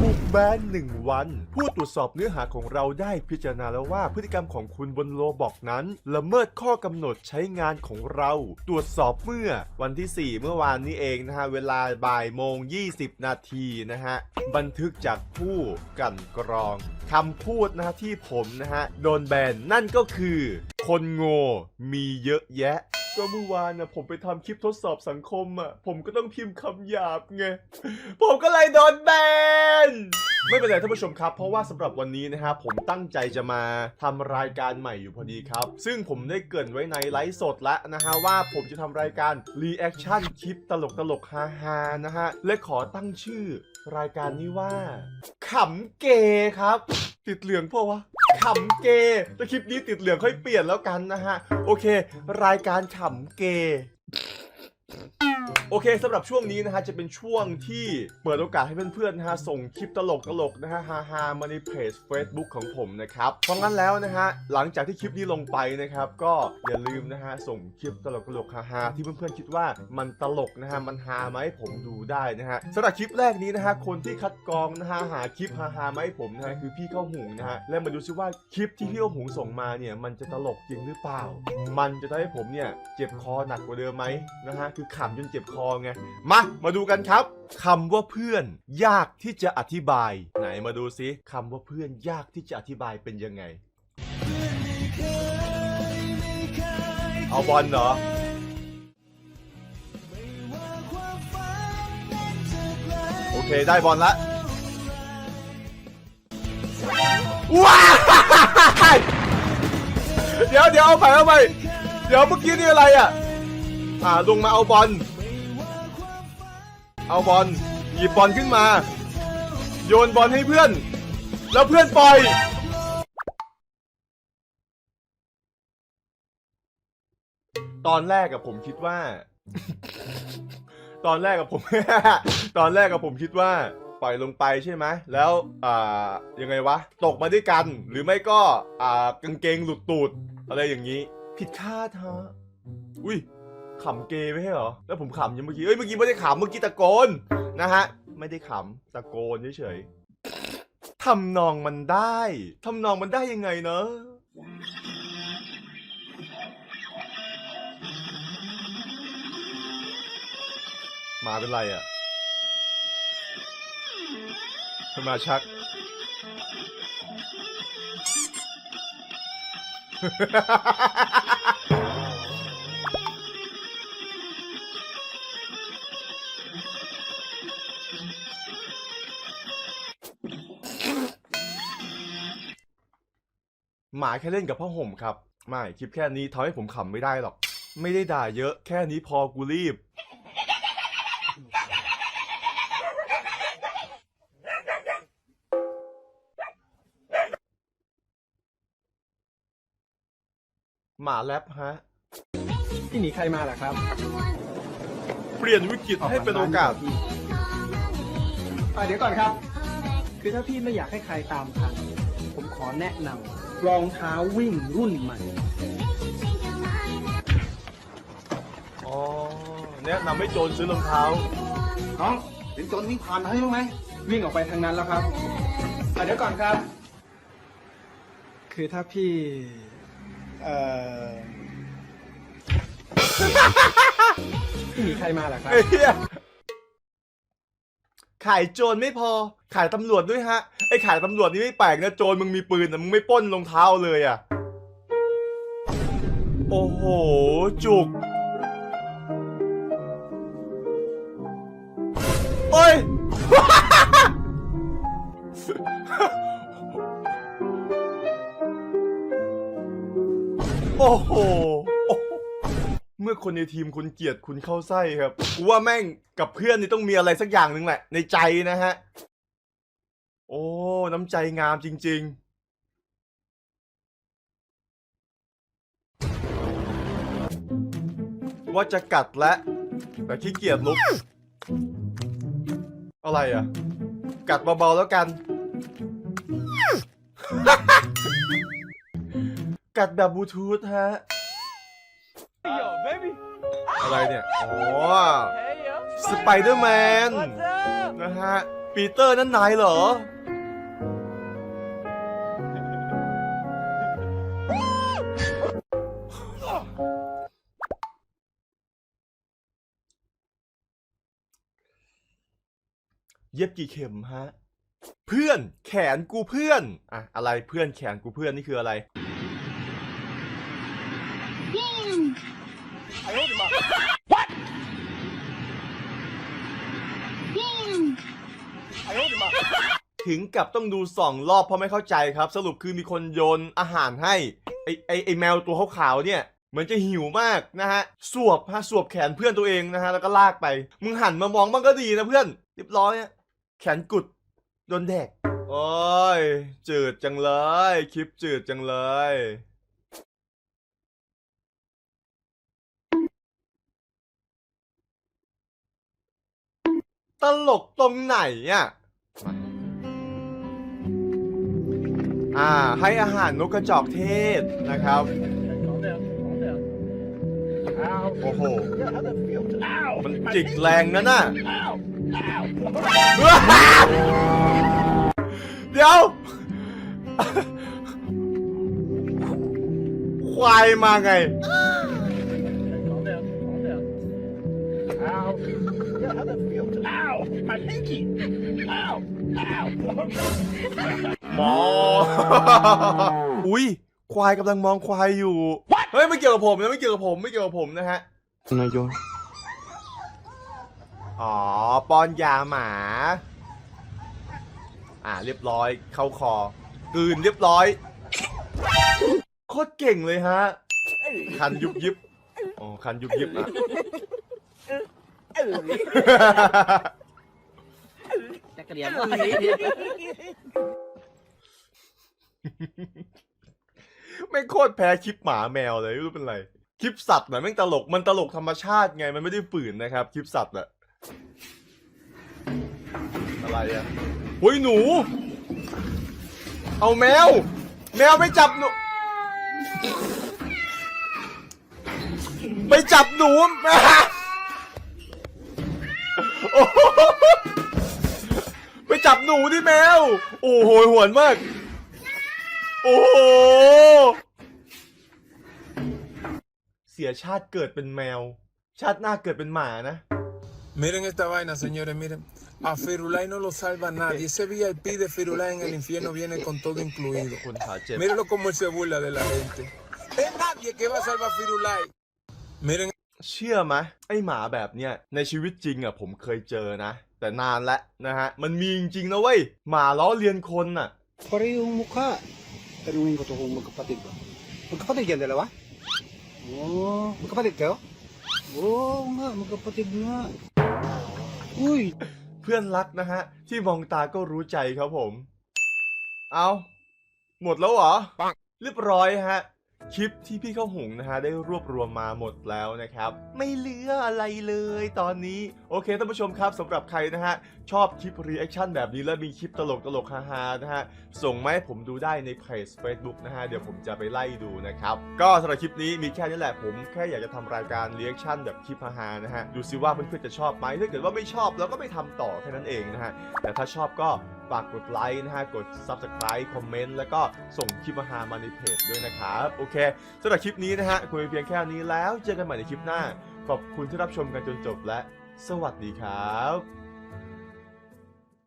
ถูกแบนหนึ่งวัน ผู้ตรวจสอบเนื้อหาของเราได้พิจารณาแล้วว่าพฤติกรรมของคุณบนโลบอกนั้น ละเมิดข้อกำหนดใช้งานของเรา ตรวจสอบเมื่อวันที่ 4 เมื่อวานนี้เองนะฮะ เวลาบ่ายโมง 20 นาทีนะฮะ บันทึกจากผู้กันกรองคำพูดนะฮะที่ผมนะฮะ โดนแบนนั่นก็คือ คนโง่มีเยอะแยะ ก็เมื่อวานนะผมไปทำคลิปทดสอบสังคมอะ ผมก็ต้องพิมพ์คำหยาบไง ผมก็เลยโดนแบน ไม่เป็นไรท่านผู้ชมครับ เพราะว่าสำหรับวันนี้นะครับผมตั้งใจจะมาทำรายการใหม่อยู่พอดีครับ ซึ่งผมได้เกรินไว้ในไลฟ์สดแล้วนะฮะว่าผมจะทำรายการรีแอคชั่นคลิปตลกตลกๆฮาฮาๆนะฮะ และขอตั้งชื่อรายการนี้ว่าขำเกย์ครับ ติดเหลืองเพราะวะ ขำเกย์แต่คลิปนี้ติดเหลืองค่อยเปลี่ยนแล้วกันนะฮะ โอเค รายการขำเกย์ โอเคสำหรับช่วงนี้นะฮะจะเป็นช่วงที่เปิดโอกาสให้เพื่อนๆนะฮะส่งคลิปตลกตลกนะฮะฮาๆมาในเพจ Facebook ของผมนะครับเพราะงั้นแล้วนะฮะหลังจากที่คลิปนี้ลงไปนะครับก็อย่าลืมนะฮะส่งคลิปตลกตลกๆฮาๆที่เพื่อนๆคิดว่ามันตลกนะฮะมันฮาไหมให้ผมดูได้นะฮะสำหรับคลิปแรกนี้นะฮะคนที่คัดกรองนะฮะหาคลิปฮาๆมาให้ผมนะฮะคือพี่เข้าหุงนะฮะและมาดูซิว่าคลิปที่พี่เข้าหุงส่งมาเนี่ยมันจะตลกจริงหรือเปล่า มันจะทำให้ผมเนี่ยเจ็บคอหนักกว่าเดิมไหมนะฮะคือขำจนเจ็บคอไง มา มาดูกันครับคำว่าเพื่อน ยากที่จะอธิบาย ไหนมาดูซิคำว่าเพื่อนยากที่จะอธิบายเป็นยังไง เอาบอลเหรอโอเคได้บอลละว้าเดี๋ยวเดี๋ยวเอาไปเอาไป เดี๋ยวเมื่อกี้นี่อะไรอะ อ่าลงมาเอาบอล เอาบอลหยิบบอลขึ้นมา โยนบอลให้เพื่อน แล้วเพื่อนปล่อยตอนแรกกับผมคิดว่า ตอนแรกกับผม ตอนแรกกับผมคิดว่า ปล่อยลงไปใช่ไหมแล้วอ่ายังไงวะ ตกมาด้วยกัน หรือไม่ก็อ่ากางเกงหลุดตูด อะไรอย่างนี้ ผิดคาดฮะอุ้ย ขำเกย์ไม่ใช่เหรอ แล้วผมขำยังเมื่อกี้ เอ้ยเมื่อกี้ไม่ได้ขำเมื่อกี้ตะโกนนะฮะ ไม่ได้ขำตะโกนเฉยๆทำนองมันได้ทำนองมันได้ยังไงเนอะมาเป็นไรอะสมาชัก หมาแค่เล่นกับผ้าห่มครับ ไม่คลิปแค่นี้ทำให้ผมขำไม่ได้หรอก ไม่ได้ด่าเยอะแค่นี้พอกูรีบ หมาแรปฮะพี่หนีใครมาล่ะครับเปลี่ยนวิกฤตให้เป็นโอกาส อะเดี๋ยวก่อนครับ คือถ้าพี่ไม่อยากให้ใครตามทัน ผมขอแนะนำ รองเท้าวิ่งรุ่นใหม่ อ๋อแนะนำให้โจรซื้อรองเท้า น้องเห็นโจรวิ่งผ่านมาให้บ้างไหมวิ่งออกไปทางนั้นแล้วครับอะเดี๋ยวก่อนครับ คือถ้าพี่ เอ่อพี่หนีใครมาล่ะครับ ไอ้เหี้ย ขายโจรไม่พอ ขายตำรวจด้วยฮะ ไอ้ขายตำรวจนี่ไม่แปลกนะโจรมึงมีปืนแต่มึงไม่ป้นรองเท้าเลยอะ โอ้โห จุกโอ้ย โอ้โห มื่อคนในทีมคุณเกลียดคุณเข้าไส้ครับกูว่าแม่งกับเพื่อนนี่ต้องมีอะไรสักอย่างหนึ่งแหละ ในใจนะฮะ โอ้ น้ำใจงามจริง ๆว่าจะกัดและ แต่ขี้เกียจลุก อะไรอะ กัดเบาๆแล้วกัน กัดแบบบลูทูธฮะ อะไรเนี่ยอ๋อ Hey, yo. สไปเดอร์แมน What's up? นะฮะ ปีเตอร์นั่นนายเหรอ เย็บกี่เข็มฮะ เพื่อนแขนกูเพื่อน อะอะไรเพื่อนแขนกูเพื่อนนี่คืออะไร ถึงกับต้องดูสองรอบเพราะไม่เข้าใจครับ สรุปคือมีคนโยนอาหารให้ไอไอไอแมวตัวขาวๆเนี่ยเหมือนจะหิวมากนะฮะสวบฮะสวบแขนเพื่อนตัวเองนะฮะแล้วก็ลากไป มึงหันมามองบ้างก็ดีนะเพื่อนเรียบร้อยแขนกุดโดนแดกโอ้ยจืดจังเลย คลิปจืดจังเลยตลกตรงไหนอะ อ่าให้อาหารนกกระจอกเทศนะครับ โอ้โห มันจิกแรงนะน่ะ เดี๋ยว ควายมาไง มอง อุ้ยควายกำลังมองควายอยู่ เฮ้ยไม่เกี่ยวกับผมนะไม่เกี่ยวกับผมไม่เกี่ยวกับผมนะฮะ นายโยอ๋อป้อนยาหมา อ่าเรียบร้อยเข้าคอกลืนเรียบร้อย โคตรเก่งเลยฮะ คันยุบยิบอ๋อคันยุบยิบอะ จักรยาน ไม่โคตรแพ้คลิปหมาแมวเลยไม่รู้เป็นไร คลิปสัตว์น่ะแม่งตลกมันตลกธรรมชาติไงมันไม่ได้ฝืนนะครับ คลิปสัตว์อะอะไรอะเฮ้ยหนู เอาแมว แมวไปจับหนูไปจับหนูไปจับหนูที่แมว โอ้โหหวนมาก โอ้โห เสียชาติเกิดเป็นแมว ชาติหน้าเกิดเป็นหมานะ Miren esta vaina, señores, miren. A Firulai no lo salva nadie. Ese VIP de Firulai en el infierno viene con todo incluido. คนขาเจ็บ Mírenlo como él se burla de la gente. Es nadie que va a salvar a Firulai. Miren เชื่อไหมไอหมาแบบเนี้ยในชีวิตจริงอะผมเคยเจอนะ แต่นานแล้วนะฮะ มันมีจริงๆนะเว้ย หมาล้อเลียนคนน่ะ Parehong mukha. Pero ngayon ko to kung magkapatid ba? Magkapatid yan dalawa? Oo, magkapatid kayo? Oo nga, magkapatid nga. Uy, เพื่อนรักนะฮะ ที่มองตาก็รู้ใจครับผม เอา หมดแล้วเหรอ เรียบร้อยฮะ คลิปที่พี่เข้าหงนะฮะได้รวบรวมมาหมดแล้วนะครับ ไม่เหลืออะไรเลยตอนนี้ โอเคท่านผู้ชมครับสำหรับใครนะฮะ ชอบคลิปรีแอคชั่นแบบนี้และมีคลิปตลกตลกๆฮาๆนะฮะ ส่งมาให้ผมดูได้ในเพจ Facebook นะฮะ เดี๋ยวผมจะไปไล่ดูนะครับ ก็สำหรับคลิปนี้มีแค่นี้แหละผมแค่อยากจะทำรายการรีแอคชั่นแบบคลิปฮาๆนะฮะดูซิว่าเพื่อนๆจะชอบไหมถ้าเกิดว่าไม่ชอบเราก็ไม่ทำต่อแค่นั้นเองนะฮะแต่ถ้าชอบก็ ฝากกดไลค์นะฮะ กด Subscribe คอมเมนต์แล้วก็ส่งคลิปมาหามาในเพจด้วยนะครับ โอเคสำหรับคลิปนี้นะฮะคุยเพียงแค่นี้แล้วเจอกันใหม่ในคลิปหน้า ขอบคุณที่รับชมกันจนจบและ สวัสดีครับ